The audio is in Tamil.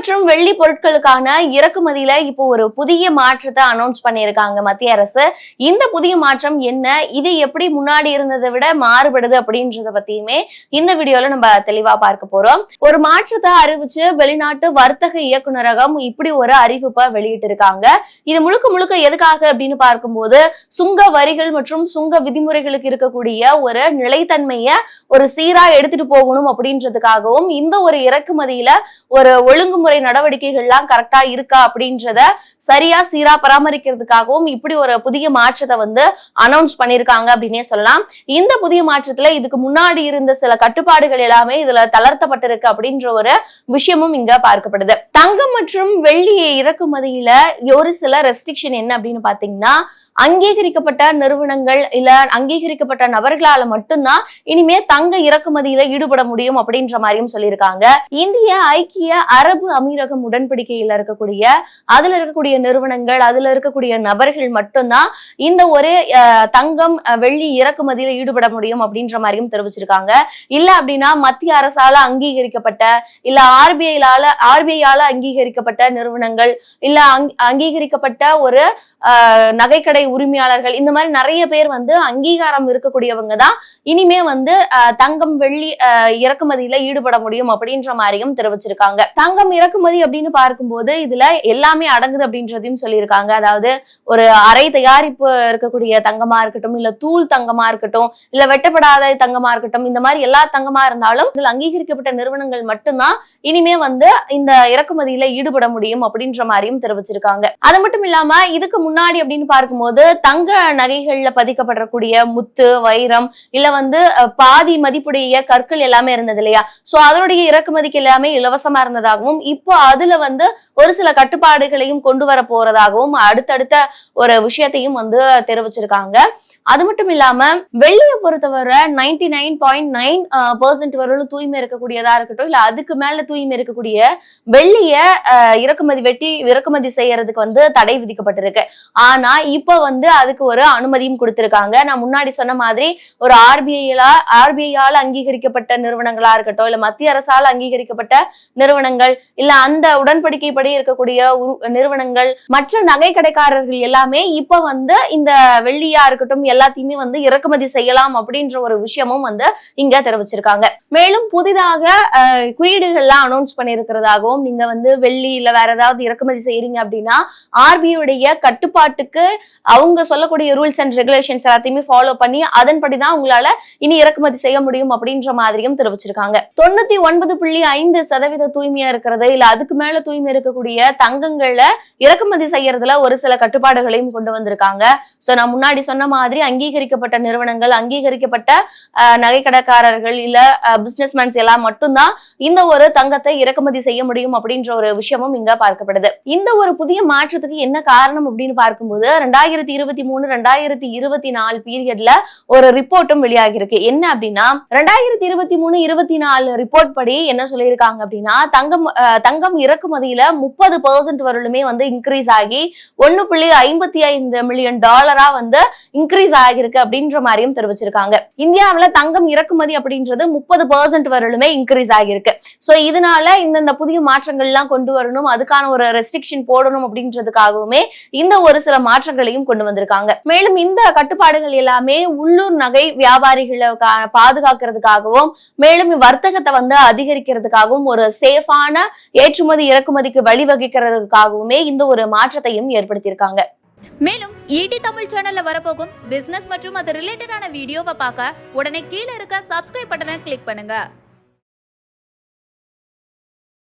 மற்றும் வெள்ளி பொருட்களுக்கான இறக்குமதியில இப்போ ஒரு புதிய மாற்றத்தை அனௌன்ஸ் பண்ணியிருக்காங்க மத்திய அரசு. இந்த புதிய மாற்றம் என்ன? இது எப்படி முன்னாடி இருந்ததை விட மாறுபடுது அப்படின்றத பத்தியுமே இந்த வீடியோல நம்ம தெளிவா பார்க்க போறோம். ஒரு மாற்றத்தை அறிவிச்சு வெளிநாட்டு வர்த்தக இயக்குநரகம் இப்படி ஒரு அறிவிப்பை வெளியிட்டு இருக்காங்க இது முழுக்க முழுக்க எதுக்காக அப்படின்னு பார்க்கும்போது சுங்க வரிகள் மற்றும் சுங்க விதிமுறைகளுக்கு இருக்கக்கூடிய ஒரு நிலைத்தன்மையை ஒரு சீரா எடுத்துட்டு போகணும் அப்படின்றதுக்காகவும் இந்த ஒரு இறக்குமதியில ஒரு ஒழுங்குமுறை நடவடிக்கைகள்லாம் கரெக்டா இருக்கா அப்படின்றத சரியா சீரா பராமரிக்கிறதுக்காகவும் இப்படி ஒரு புதிய மாற்றத்தை வந்து அனௌன்ஸ் பண்ணிருக்காங்க அப்படின்னே சொல்லலாம். இந்த புதிய மாற்றத்துல இதுக்கு முன்னாடி இருந்த சில கட்டுப்பாடுகள் எல்லாமே இதுல தளர்த்தப்பட்டிருக்கு அப்படின்ற ஒரு விஷயமும் இங்க பார்க்கப்படுது. தங்கம் மற்றும் வெள்ளி இறக்குமதியில ஒரு சில ரெஸ்ட்ரிக்ஷன் என்ன அப்படின்னு பாத்தீங்கன்னா அங்கீகரிக்கப்பட்ட நிறுவனங்கள் இல்ல அங்கீகரிக்கப்பட்ட நபர்களால மட்டும்தான் இனிமே தங்க இறக்குமதியில ஈடுபட முடியும் அப்படின்ற மாதிரியும் சொல்லியிருக்காங்க. இந்திய ஐக்கிய அரபு அமீரகம் உடன்படிக்கையில இருக்கக்கூடிய அதுல இருக்கக்கூடிய நிறுவனங்கள் அதுல இருக்கக்கூடிய நபர்கள் மட்டும்தான் இந்த ஒரு அஹ், தங்கம் அஹ், வெள்ளி இறக்குமதியில ஈடுபட முடியும் அப்படின்ற மாதிரியும் தெரிவிச்சிருக்காங்க. இல்ல அப்படின்னா மத்திய அரசால அங்கீகரிக்கப்பட்ட இல்ல ஆர்பிஐலால ஆர்பிஐயால அங்கீகரிக்கப்பட்ட நிறுவனங்கள் இல்ல அங்- அங்கீகரிக்கப்பட்ட ஒரு நகைக்கடை உரிமையாளர்கள் இந்த மாதிரி நிறைய பேர் வந்து அங்கீகாரம் இருக்கக்கூடியவங்க தான். இனிமே வந்து தங்கம் வெள்ளி இறக்குமதியில ஈடுபட முடியும் அப்படின்ற மாதிரியும் தெரிவிச்சிருக்காங்க. தங்கம் இறக்குமதி அப்படின்னு பார்க்கும்போது இதுல எல்லாமே அடங்குது அப்படின்றதையும் சொல்லியிருக்காங்க. அதாவது ஒரு அரை தயாரிப்பு இருக்கக்கூடிய தங்கமா இருக்கட்டும் இல்ல தூள் தங்கமா இருக்கட்டும் இல்ல வெட்டப்படாத தங்கமா இருக்கட்டும் இந்த மாதிரி எல்லா தங்கமா இருந்தாலும் அங்கீகரிக்கப்பட்ட நிறுவனங்கள் மட்டும்தான் இனிமே வந்து இந்த இறக்குமதியில ஈடுபட முடியும் அப்படின்ற மாதிரியும் தெரிவிச்சிருக்காங்க. அது மட்டும் இல்லாம இதுக்கு முன்னாடி அப்படின்னு பார்க்கும்போது தங்க நகைகள்ல பதிக்கப்படக்கூடிய முத்து வைரம் இல்ல வந்து பாதி மதிப்புடைய கற்கள் எல்லாமே இருந்தது இல்லையா? சோ அதனுடைய இறக்குமதிக்கு எல்லாமே இலவசமா இருந்ததாகவும் இப்போ அதுல வந்து ஒரு சில கட்டுப்பாடுகளையும் கொண்டு வர போறதாகவும் அடுத்தடுத்த ஒரு விஷயத்தையும் வந்து தெரிவிச்சிருக்காங்க. அது மட்டும் இல்லாம வெள்ளியை பொறுத்தவரை ninety nine point nine percent வரலும் தூய்மை இருக்கக்கூடியதா இருக்கட்டும் இல்ல அதுக்கு மேல தூய்மை இருக்கக்கூடிய வெள்ளிய அஹ், இறக்குமதி வெட்டி இறக்குமதி செய்யறதுக்கு வந்து தடை விதிக்கப்பட்டிருக்கு. ஆனா இப்ப வந்து அதுக்கு ஒரு அனுமதியும் கொடுத்திருக்காங்க. நான் முன்னாடி சொன்ன மாதிரி ஒரு ஆர்பிஐலா ஆர்பிஐயால் அங்கீகரிக்கப்பட்ட நிறுவனங்களா இருக்கட்டும் இல்ல மத்திய அரசால் அங்கீகரிக்கப்பட்ட நிறுவனங்கள் இல்ல அந்த உடன்படிக்கைப்படி இருக்கக்கூடிய நிறுவனங்கள் மற்ற நகை கடைக்காரர்கள் எல்லாமே இப்ப வந்து இந்த வெள்ளியா இருக்கட்டும் எல்லாத்தையுமே வந்து இறக்குமதி செய்யலாம் அப்படின்ற ஒரு விஷயமும் வந்து இங்க தெரிவிச்சிருக்காங்க. மேலும் புதிதாக குறியீடுகள்லாம் அனௌன்ஸ் பண்ணியிருக்கிறதாகவும் நீங்க வந்து வெள்ளி இல்ல வேற ஏதாவது இறக்குமதி செய்யறீங்க அப்படின்னா ஆர்பிஐடைய கட்டுப்பாட்டுக்கு அவங்க சொல்லக்கூடிய ரூல்ஸ் அண்ட் ரெகுலேஷன்ஸ் எல்லாத்தையுமே ஃபாலோ பண்ணி அதன்படிதான் உங்களால இனி இறக்குமதி செய்ய முடியும் அப்படின்ற மாதிரியும் தெரிவிச்சிருக்காங்க. தொண்ணூத்தி ஒன்பது புள்ளி ஐந்து சதவீத தூய்மையா இருக்கிறது இல்ல அதுக்கு மேல தூய்மை இருக்கக்கூடிய தங்கங்களை இறக்குமதி செய்யறதுல ஒரு சில கட்டுப்பாடுகளையும் கொண்டு வந்திருக்காங்க. சோ நான் முன்னாடி சொன்ன மாதிரி அங்கீகரிக்கப்பட்ட நிறுவனங்கள் அங்கீகரிக்கப்பட்ட நகைக்கடைக்காரர்கள் இல்ல பிசினஸ்மேன்ஸ் எல்லாம் மட்டும்தான் இந்த ஒரு தங்கத்தை இறக்குமதி செய்ய முடியும் அப்படின்ற ஒரு விஷயமும் இங்க பார்க்கப்படுது. இந்த ஒரு புதிய மாற்றத்துக்கு என்ன காரணம் அப்படின்னு பார்க்கும்போது ரெண்டாயிரத்தி ரெண்டாயிரத்தி இருபத்தி மூணு ரெண்டாயிரத்தி இருபத்தி நாலு பீரியட்ல ஒரு ரிப்போர்ட்டும் வெளியாகிருக்கு என்ன அப்படின்னா ரெண்டாயிரத்தி இருபத்தி மூணு இருபத்தி நாலு ரிப்போர்ட் படி என்ன சொல்லியிருக்காங்க அப்படின்னா தங்கம் தங்கம் இறக்குமதியில முப்பது பெர்சென்ட் வரலுமே வந்து இன்க்ரீஸ் ஆகி ஒன்னு புள்ளி ஐம்பத்தி ஐந்து மில்லியன் டாலரா வந்து இன்க்ரீஸ் ஆகியிருக்கு அப்படின்ற மாதிரியும் தெரிவிச்சிருக்காங்க. இந்தியாவுல தங்கம் இறக்குமதி அப்படின்றது முப்பது பெர்சென்ட் வரலுமே இன்க்ரீஸ் ஆகியிருக்கு. ஸோ இதனால இந்தந்த புதிய மாற்றங்கள்லாம் கொண்டு வரணும் அதுக்கான ஒரு ரெஸ்ட்ரிக்ஷன் போடணும் அப்படின்றதுக்காகவுமே இந்த ஒரு சில மாற்றங்களையும் கொண்டு வந்திருக்காங்க. மேலும் இந்த கட்டுப்பாடுகள் எல்லாமே உள்ளூர் நகை வியாபாரிகளை பாதுகாக்கிறதுக்காகவும் மேலும் வர்த்தகத்தை வந்து அதிகரிக்கிறதுக்காகவும் ஒரு சேஃபான ஏற்றுமதி இறக்குமதிக்கு வழிவகுக்கிறதுக்காகவுமே இந்த ஒரு மாற்றத்தையும் ஏற்படுத்தியிருக்காங்க. மேலும் ஈடி தமிழ் சேனல்ல வரப்போகும் பிசினஸ் மற்றும் அது ரிலேட்டடான வீடியோவை பார்க்க உடனே கீழே இருக்க சப்ஸ்கிரைப் பட்டனை கிளிக் பண்ணுங்க.